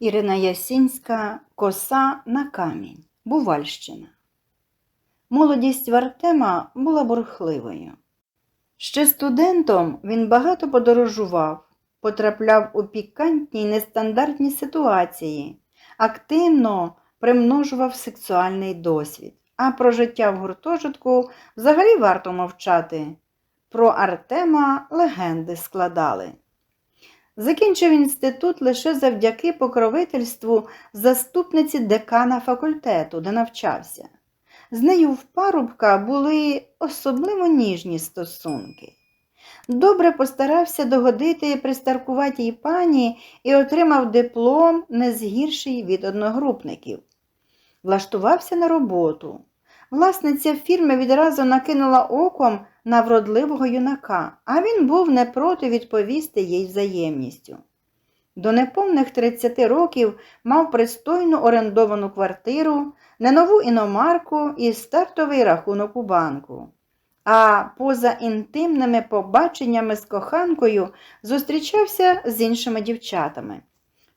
Ірина Ясінська Коса на камінь. Бувальщина. Молодість Вартема була бурхливою. Ще студентом він багато подорожував, потрапляв у пікантні нестандартні ситуації, активно примножував сексуальний досвід. А про життя в гуртожитку взагалі варто мовчати. Про Артема легенди складали. Закінчив інститут лише завдяки покровительству заступниці декана факультету, де навчався. З нею в парубка були особливо ніжні стосунки. Добре постарався догодити пристаркуватій пані і отримав диплом не згірший від одногрупників. Влаштувався на роботу. Власниця фірми відразу накинула оком на вродливого юнака, а він був не проти відповісти їй взаємністю. До неповних 30 років мав пристойну орендовану квартиру, ненову іномарку і стартовий рахунок у банку. А поза інтимними побаченнями з коханкою зустрічався з іншими дівчатами.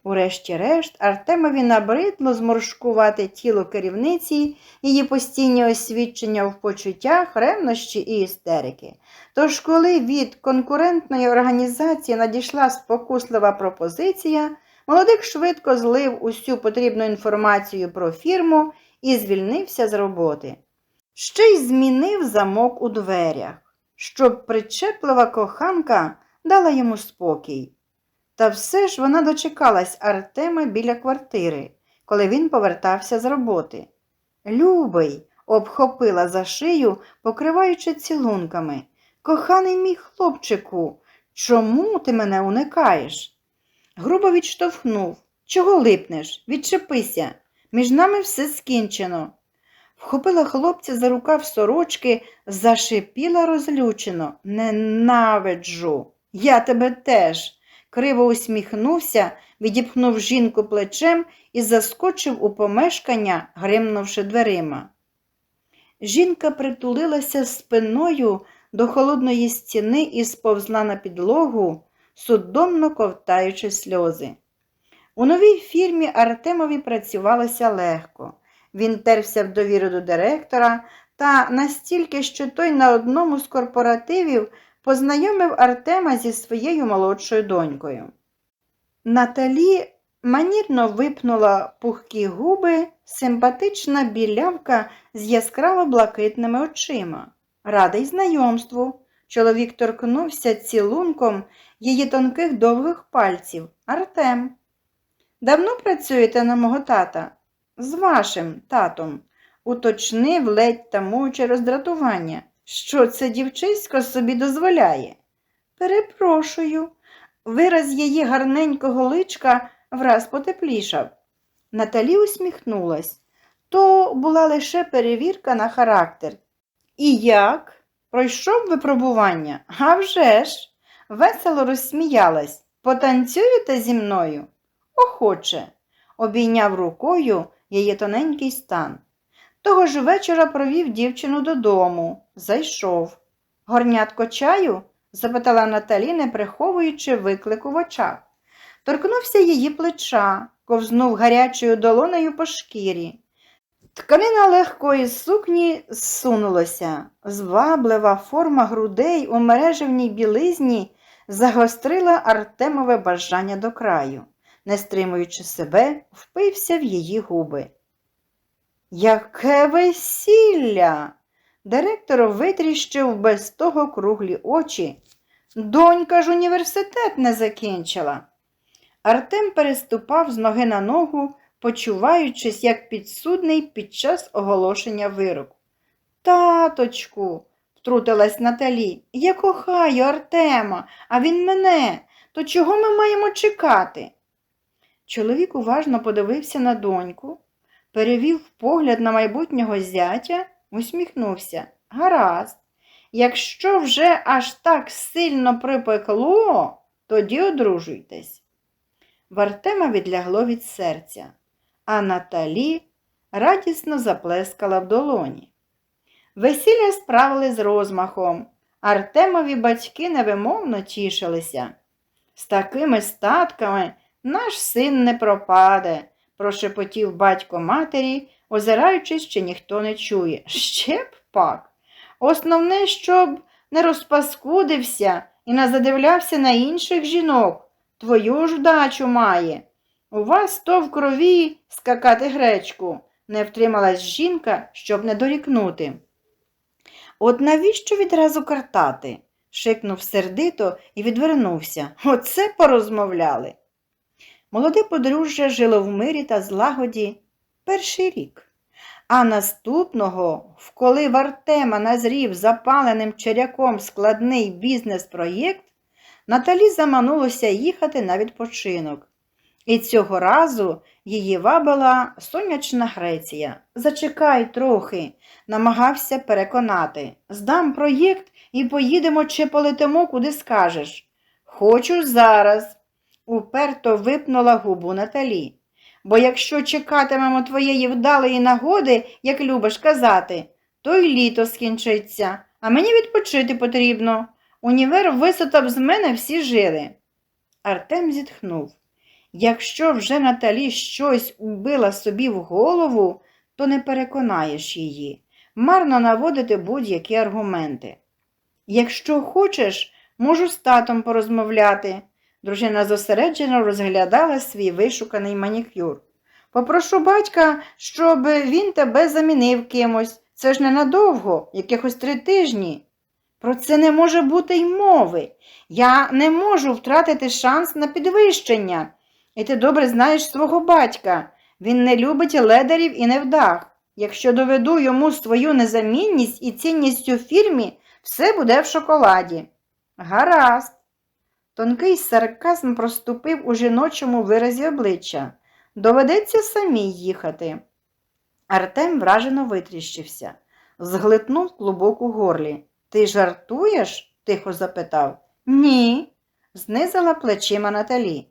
Урешті-решт, Артемові набридло зморшкувати тіло керівниці, її постійні освідчення в почуттях, ревнощі і істерики. Тож, коли від конкурентної організації надійшла спокуслива пропозиція, молодик швидко злив усю потрібну інформацію про фірму і звільнився з роботи. Ще й змінив замок у дверях, щоб причеплива коханка дала йому спокій. Та все ж вона дочекалась Артема біля квартири, коли він повертався з роботи. Любий, обхопила за шию, покриваючи цілунками. Коханий мій хлопчику, чому ти мене уникаєш? Грубо відштовхнув. Чого липнеш? Відчепися. Між нами все скінчено. Вхопила хлопця за рукав сорочки, зашипіла розлючено. Ненавиджу. Я тебе теж. Криво усміхнувся, відіпхнув жінку плечем і заскочив у помешкання, гримнувши дверима. Жінка притулилася спиною до холодної стіни і сповзла на підлогу, судомно ковтаючи сльози. У новій фірмі Артемові працювалося легко. Він терся в довіру до директора та настільки, що той на одному з корпоративів познайомив Артема зі своєю молодшою донькою. Наталі манірно випнула пухкі губи, симпатична білявка з яскраво блакитними очима. Радий знайомству. Чоловік торкнувся цілунком її тонких довгих пальців. Артем. Давно працюєте на мого тата? З вашим татом, уточнив ледь тамуючи роздратування. Що це дівчисько собі дозволяє? Перепрошую. Вираз її гарненького личка враз потеплішав. Наталі усміхнулась. То була лише перевірка на характер. І як? Пройшов випробування? А вже ж!» Весело розсміялась. Потанцюєте зі мною? Охоче, обійняв рукою її тоненький стан. Того ж вечора провів дівчину додому, зайшов. Горнятко чаю? запитала Наталі, не приховуючи виклику в очах. Торкнувся її плеча, ковзнув гарячою долонею по шкірі. Тканина легкої сукні зсунулася, зваблива форма грудей у мережевній білизні загострила Артемове бажання до краю, не стримуючи себе, впився в її губи. Яке весілля! Директор витріщив без того круглі очі. Донька ж університет не закінчила. Артем переступав з ноги на ногу, почуваючись як підсудний під час оголошення вироку. Таточку, втрутилась Наталі, я кохаю Артема, а він мене. То чого ми маємо чекати? Чоловік уважно подивився на доньку, перевів погляд на майбутнього зятя, усміхнувся. Гаразд, якщо вже аж так сильно припекло, тоді одружуйтесь. В Артема відлягло від серця, а Наталі радісно заплескала в долоні. Весілля справили з розмахом. Артемові батьки невимовно тішилися. З такими статками наш син не пропаде, прошепотів батько матері, озираючись, чи ніхто не чує. Ще б пак. Основне, щоб не розпаскудився і не задивлявся на інших жінок. Твою ж вдачу має. У вас то в крові скакати гречку, не втрималась жінка, щоб не дорікнути. От навіщо відразу картати? шикнув сердито і відвернувся. Оце порозмовляли. Молоде подружжя жило в мирі та злагоді перший рік. А наступного, вколи в Артема назрів запаленим черяком складний бізнес-проєкт, Наталі заманулося їхати на відпочинок. І цього разу її вабила сонячна Греція. Зачекай трохи, намагався переконати. Здам проєкт і поїдемо чи полетимо, куди скажеш. Хочу зараз, уперто випнула губу Наталі. Бо якщо чекатимемо твоєї вдалої нагоди, як любиш казати, то й літо скінчиться, а мені відпочити потрібно. Універ висотав з мене всі жили. Артем зітхнув. Якщо вже Наталі щось убила собі в голову, то не переконаєш її. Марно наводити будь-які аргументи. Якщо хочеш, можу з татом порозмовляти. Дружина зосереджено розглядала свій вишуканий манікюр. Попрошу батька, щоб він тебе замінив кимось. Це ж ненадовго, якихось три тижні. Про це не може бути й мови. Я не можу втратити шанс на підвищення. І ти добре знаєш свого батька. Він не любить ледарів і невдах. Якщо доведу йому свою незамінність і цінність у фірмі, все буде в шоколаді. Гаразд. Тонкий сарказм проступив у жіночому виразі обличчя. Доведеться самій їхати. Артем вражено витріщився, зглитнув клубок у горлі. Ти жартуєш? тихо запитав. Ні, знизила плечима Наталі.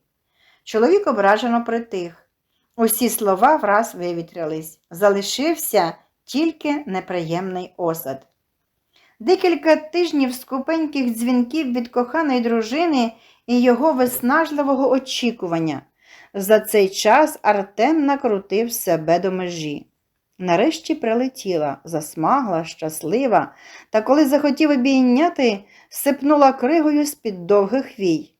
Чоловік ображено притих. Усі слова враз вивітрялись. Залишився тільки неприємний осад. Декілька тижнів скупеньких дзвінків від коханої дружини і його виснажливого очікування. За цей час Артем накрутив себе до межі. Нарешті прилетіла, засмагла, щаслива, та коли захотів обійняти, сипнула кригою з-під довгих вій.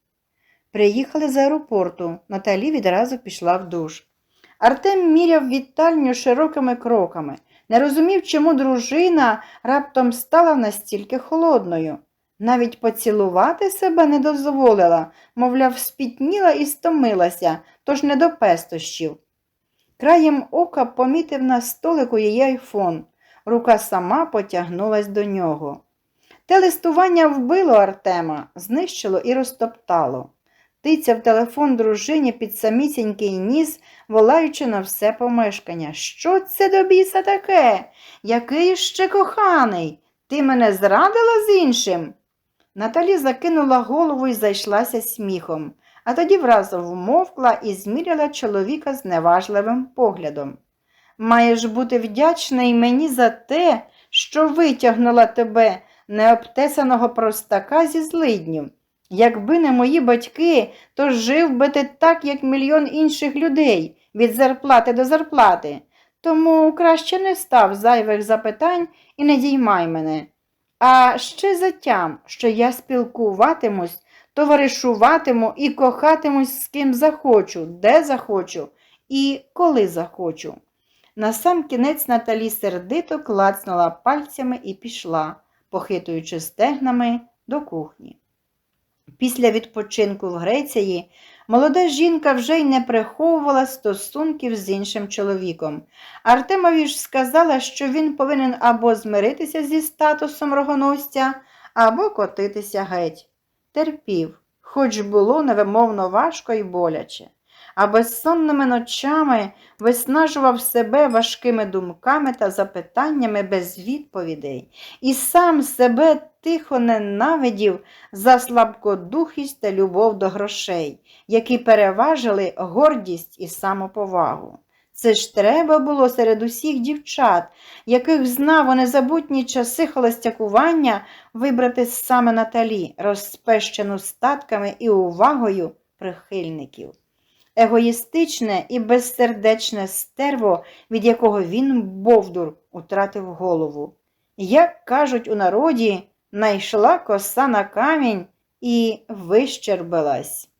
Приїхали з аеропорту. Наталі відразу пішла в душ. Артем міряв вітальню широкими кроками, не розумів, чому дружина раптом стала настільки холодною. Навіть поцілувати себе не дозволила, мовляв, спітніла і стомилася, тож не до пестощів. Краєм ока помітив на столику її айфон. Рука сама потягнулась до нього. Те листування вбило Артема, знищило і розтоптало. Тицяв телефон дружині під самісінький ніс, волаючи на все помешкання. Що це до біса таке? Який ще коханий? Ти мене зрадила з іншим? Наталі закинула голову і зайшлася сміхом, а тоді враз вмовкла і зміряла чоловіка з неважливим поглядом. Маєш бути вдячний мені за те, що витягнула тебе, необтесаного простака зі злиднів. Якби не мої батьки, то жив би ти так, як мільйон інших людей, від зарплати до зарплати. Тому краще не став зайвих запитань і не діймай мене. А ще затям, що я спілкуватимусь, товаришуватиму і кохатимусь з ким захочу, де захочу і коли захочу. На сам кінець Наталі сердито клацнула пальцями і пішла, похитуючи стегнами до кухні. Після відпочинку в Греції молода жінка вже й не приховувала стосунків з іншим чоловіком. Артемові ж сказала, що він повинен або змиритися зі статусом рогоносця, або котитися геть. Терпів, хоч було невимовно важко і боляче, а безсонними ночами виснажував себе важкими думками та запитаннями без відповідей, і сам себе тихо ненавидів за слабкодухість та любов до грошей, які переважили гордість і самоповагу. Це ж треба було серед усіх дівчат, яких знав у незабутні часи холостякування, вибрати саме Наталі, розпещену статками і увагою прихильників. Егоїстичне і безсердечне стерво, від якого він, Бовдур, утратив голову. Як кажуть у народі, найшла коса на камінь і вищербилась.